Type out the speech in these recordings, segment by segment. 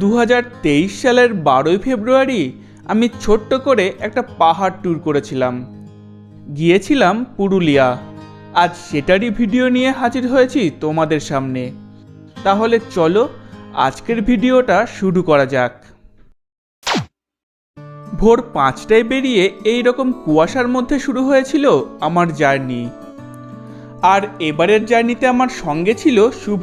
দু হাজার তেইশ সালের বারোই ফেব্রুয়ারি আমি ছোট্ট করে একটা পাহাড় ট্যুর করেছিলাম। গিয়েছিলাম পুরুলিয়া। আজ সেটারই ভিডিও নিয়ে হাজির হয়েছি তোমাদের সামনে। তাহলে চলো আজকের ভিডিওটা শুরু করা যাক। ভোর পাঁচটায় বেরিয়ে এই রকম কুয়াশার মধ্যে শুরু হয়েছিল আমার জার্নি। আর এবারের জার্নিতে আমার সঙ্গে ছিল শুভ,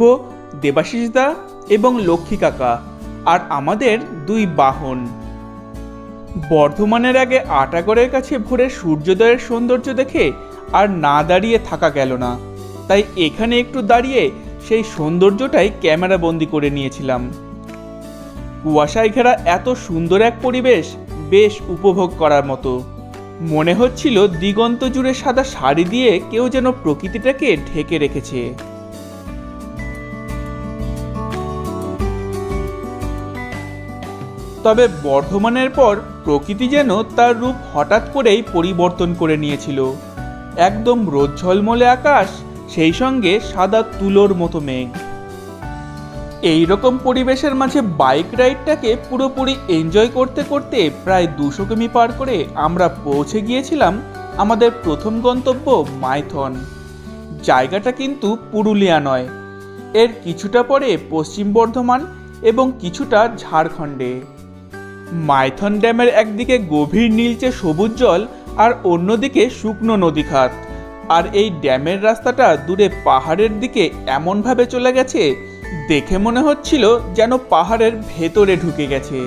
দেবাশিস দা এবং লক্ষ্মী কাকা। আর আমাদের দুই বাহন। বর্ধমানের আগে আটাগড়ের কাছে ভোরে সূর্যোদয়ের সৌন্দর্য দেখে আর না দাঁড়িয়ে থাকা গেল না। তাই এখানে একটু দাঁড়িয়ে সেই সৌন্দর্যটাই ক্যামেরা বন্দি করে নিয়েছিলাম। কুয়াশায় ঘেরা এত সুন্দর এক পরিবেশ বেশ উপভোগ করার মতো। মনে হচ্ছিল দিগন্ত জুড়ে সাদা শাড়ি দিয়ে কেউ যেন প্রকৃতিটাকে ঢেকে রেখেছে। তবে বর্ধমানের পর প্রকৃতি যেন তার রূপ হঠাৎ করেই পরিবর্তন করে নিয়েছিল। একদম রোদ ঝলমলে আকাশ, সেই সঙ্গে সাদা তুলোর মতো মেঘ। এই রকম পরিবেশের মাঝে বাইক রাইডটাকে পুরোপুরি এনজয় করতে করতে প্রায় দুশো কিমি পার করে আমরা পৌঁছে গিয়েছিলাম আমাদের প্রথম গন্তব্য মাইথন। জায়গাটা কিন্তু পুরুলিয়া নয়। এর কিছুটা পরে পশ্চিম বর্ধমান এবং কিছুটা ঝাড়খণ্ডে। মাইথন ড্যামের একদিকে গভীর নীলচে সবুজ জল আর অন্যদিকে শুকনো নদীখাত। আর এই ড্যামের রাস্তাটা দূরে পাহাড়ের দিকে এমনভাবে চলে গেছে, দেখে মনে হচ্ছিল যেন পাহাড়ের ভেতরে ঢুকে গেছে।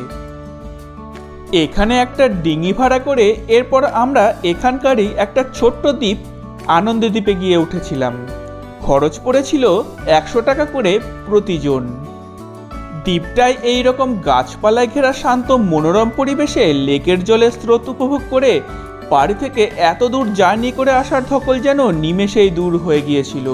এখানে একটা ডিঙি ভাড়া করে এরপর আমরা এখানকারই একটা ছোট্ট দ্বীপ আনন্দ দ্বীপে গিয়ে উঠেছিলাম। খরচ পড়েছিল একশো টাকা করে প্রতিজন। দ্বীপটায় এইরকম গাছপালায় ঘেরা শান্ত মনোরম পরিবেশে লেকের জলের স্রোত উপভোগ করে বাড়ি থেকে এত দূর জার্নি করে আসার ধকল যেন নিমেষেই দূর হয়ে গিয়েছিল।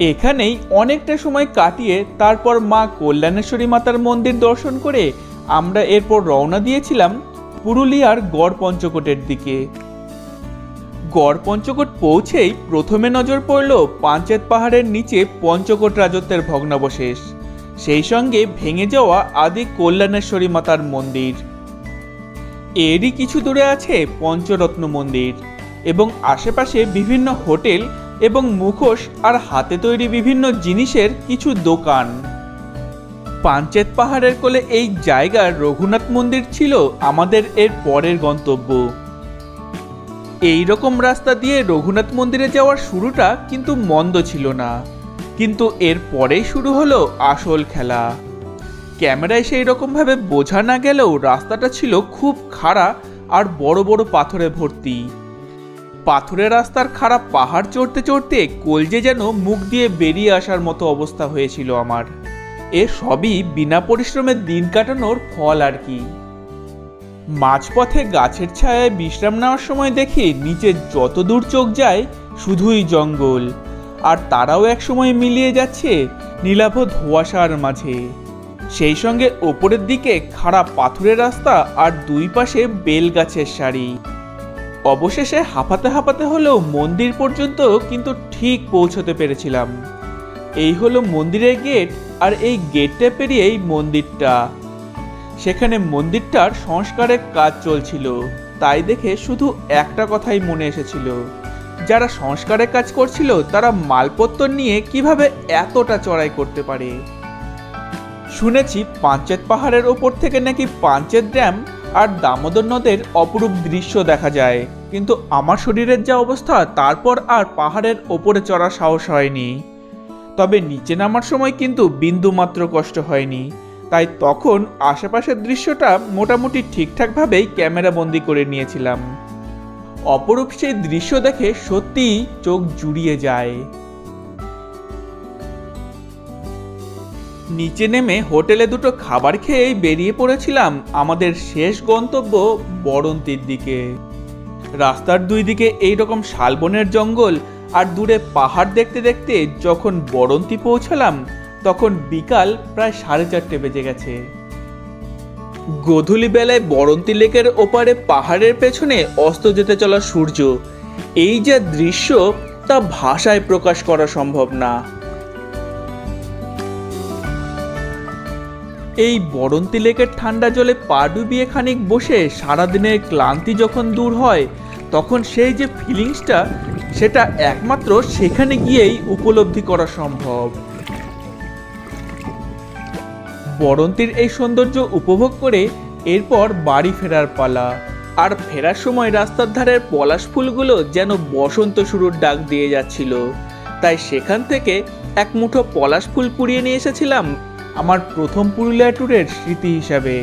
এখানেই অনেকটা সময় কাটিয়ে তারপর মা কল্যাণেশ্বরী মাতার মন্দির দর্শন করে আমরা এরপর রওনা দিয়েছিলাম পুরুলিয়ার গড় পঞ্চকোটের দিকে। গড় পঞ্চকোট পৌঁছেই প্রথমে নজর পড়ল পাঞ্চেত পাহাড়ের নিচে পঞ্চকোট রাজত্বের ভগ্নাবশেষ। সেই সঙ্গে ভেঙে যাওয়া আদি কল্যাণেশ্বরী মাতার মন্দির। এরই কিছু দূরে আছে পঞ্চরত্ন মন্দির এবং আশেপাশে বিভিন্ন হোটেল এবং মুখোশ আর হাতে তৈরি বিভিন্ন জিনিসের কিছু দোকান। পাঞ্চেত পাহাড়ের কোলে এই জায়গার রঘুনাথ মন্দির ছিল আমাদের এর পরের গন্তব্য। এই রকম রাস্তা দিয়ে রঘুনাথ মন্দিরে যাওয়ার শুরুটা কিন্তু মন্দ ছিল না। কিন্তু এর পরেই শুরু হলো আসল খেলা। ক্যামেরায় সেই রকমভাবে বোঝা না গেলেও রাস্তাটা ছিল খুব খাড়া আর বড় বড় পাথরে ভর্তি। পাথরের রাস্তার খারাপ পাহাড় চড়তে চড়তে কলজে যেন মুখ দিয়ে বেরিয়ে আসার মতো অবস্থা হয়েছিল আমার। এ সবই বিনা পরিশ্রমে দিন কাটানোর ফল আর কি। মাঝপথে গাছের ছায়ায় বিশ্রাম নেওয়ার সময় দেখি নিচে যত দূর চোখ যায় শুধুই জঙ্গল, আর তারাও একসময় মিলিয়ে যাচ্ছে নীলাভ ধোয়াশার মাঝে। সেই সঙ্গে ওপরের দিকে খাড়া পাথুরের রাস্তা আর দুই পাশে বেল গাছের সারি। অবশেষে হাঁপাতে হাঁপাতে হলেও মন্দির পর্যন্ত কিন্তু ঠিক পৌঁছতে পেরেছিলাম। এই হলো মন্দিরের গেট আর এই গেটটা পেরিয়েই মন্দিরটা। সেখানে মন্দিরটার সংস্কারের কাজ চলছিল। তাই দেখে শুধু একটা কথাই মনে এসেছিল। যারা সংস্কারের কাজ করছিল, তারা মালপত্র নিয়ে কীভাবে এতটা চড়াই করতে পারে? শুনেছি পাঞ্চেত পাহাড়ের ওপর থেকে নাকি পাঞ্চেত ড্যাম আর দামোদর নদের অপরূপ দৃশ্য দেখা যায়। কিন্তু আমার শরীরের যা অবস্থা, তারপর আর পাহাড়ের ওপরে চড়ার সাহস হয়নি। তবে নিচে নামার সময় কিন্তু বিন্দু মাত্র কষ্ট হয়নি। তাই তখন আশেপাশের দৃশ্যটা মোটামুটি ঠিকঠাকভাবেই ক্যামেরা বন্দি করে নিয়েছিলাম। অপরূপ সেই দৃশ্য দেখে সত্যিই চোখ জুড়িয়ে যায়। নিচে নেমে হোটেলে দুটো খাবার খেয়েই বেরিয়ে পড়েছিলাম আমাদের শেষ গন্তব্য বরন্তির দিকে। রাস্তার দুই দিকে এইরকম শালবনের জঙ্গল আর দূরে পাহাড় দেখতে দেখতে যখন বরন্তি পৌঁছালাম, তখন বিকাল প্রায় সাড়ে চারটে বেজে গেছে। গোধূলি বেলায় বরন্তি লেকের ওপারে পাহাড়ের পেছনে অস্ত যেতে চলা সূর্য, এই যে দৃশ্য তা ভাষায় প্রকাশ করা সম্ভব না। এই বরন্তি লেকের ঠান্ডা জলে পা ডুবিয়ে খানিক বসে সারাদিনের ক্লান্তি যখন দূর হয়, তখন সেই যে ফিলিংসটা, সেটা একমাত্র সেখানে গিয়েই উপলব্ধি করা সম্ভব। বরন্তির এই সৌন্দর্য উপভোগ করে এরপর বাড়ি ফেরার পালা, আর ফেরার সময় রাস্তার ধারের পলাশ ফুলগুলো যেন বসন্ত শুরুর ডাক দিয়ে যাচ্ছিল। তাই সেখান থেকে এক মুঠো পলাশ ফুল কুড়িয়ে নিয়ে এসেছিলাম আমার প্রথম পুরুলিয়া ট্যুরের স্মৃতি হিসাবে।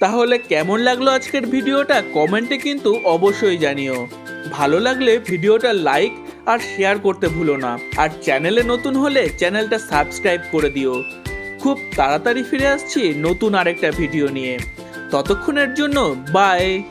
তাহলে কেমন লাগল আজকের ভিডিওটা? কমেন্টে কিন্তু অবশ্যই জানিও। ভালো লাগলে ভিডিওটা লাইক আর শেয়ার করতে ভুলো না। আর চ্যানেলে নতুন হলে চ্যানেলটা সাবস্ক্রাইব করে দিও। খুব তাড়াতাড়ি ফিরে আসছি নতুন আরেকটা ভিডিও নিয়ে। ততক্ষণের জন্য বাই